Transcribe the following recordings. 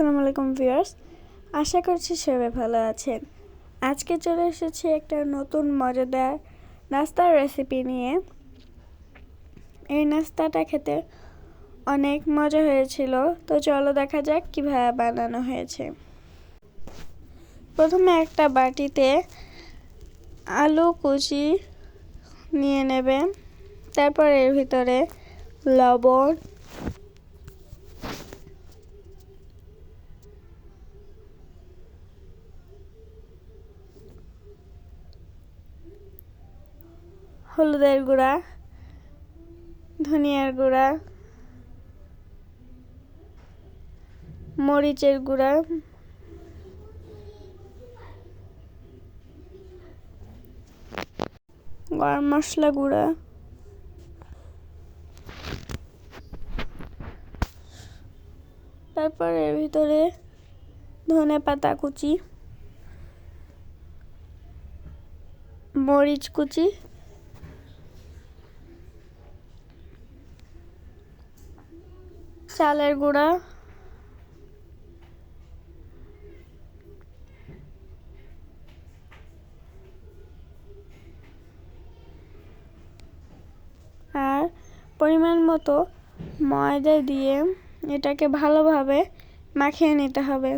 আসসালামু আলাইকুম ভিউয়ার্স। আশা করছি সবাই ভালো আছেন। আজকে চলে এসেছি একটা নতুন মজাদার নাস্তার রেসিপি নিয়ে। এই নাস্তাটা খেতে অনেক মজা হয়েছিল। তো চলো দেখা যাক কীভাবে বানানো হয়েছে। প্রথমে একটা বাটিতে আলু কুচি নিয়ে নেবেন। তারপর এর ভিতরে লবণ হলুদের গুঁড়া, ধনিয়ার গুঁড়া, মরিচের গুঁড়া, গরম মশলা গুঁড়া, তারপর এর ভিতরে ধনে পাতা কুচি, মরিচ কুচি চালের গুঁড়া। আর পরিমাণ মতো ময়দা দিয়ে এটাকে ভালোভাবে মাখিয়ে নিতে হবে।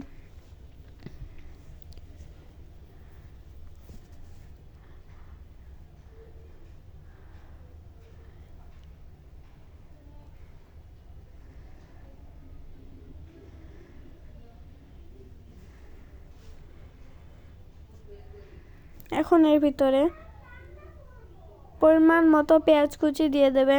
এখন এর ভিতরে পরিমাণ মতো পেঁয়াজ কুচি দিয়ে দেবে।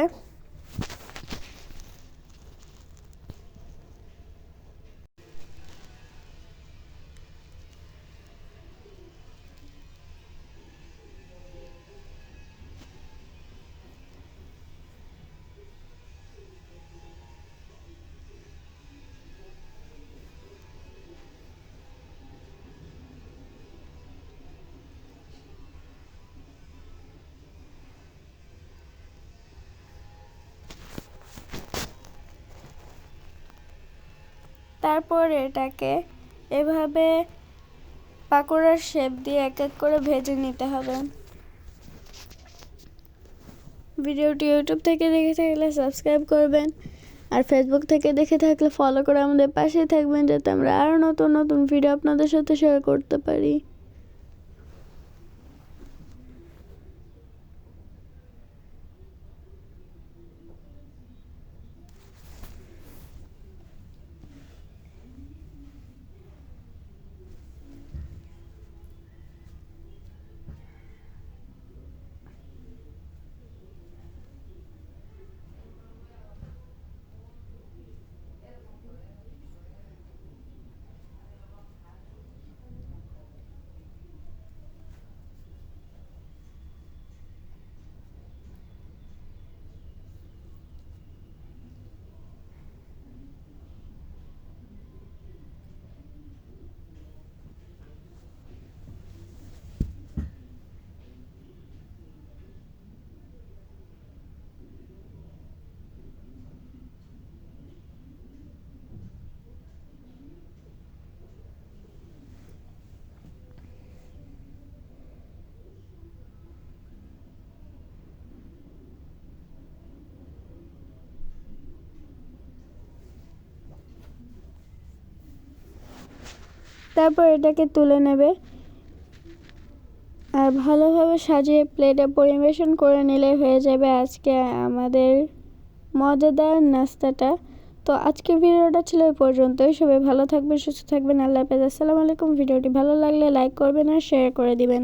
তারপর এটাকে এভাবে পাকোড়ার শেপ দিয়ে এক এক করে ভেজে নিতে হবে। ভিডিওটি ইউটিউব থেকে দেখে থাকলে সাবস্ক্রাইব করবেন আর ফেসবুক থেকে দেখে থাকলে ফলো করে আমাদের পাশে থাকবেন, যাতে আমরা আরও নতুন নতুন ভিডিও আপনাদের সাথে শেয়ার করতে পারি। তারপর এটাকে তুলে নেবে। আর ভালোভাবে সাজিয়ে প্লেটে পরিবেশন করে নিলে হয়ে যাবে আজকে আমাদের মজাদার নাস্তাটা। তো আজকের ভিডিওটা ছিল এই পর্যন্তই। সবাই ভালো থাকবেন, সুস্থ থাকবেন। আল্লাহ হাফেজ। আসসালামু আলাইকুম। ভিডিওটি ভালো লাগলে লাইক করবেন আর শেয়ার করে দিবেন।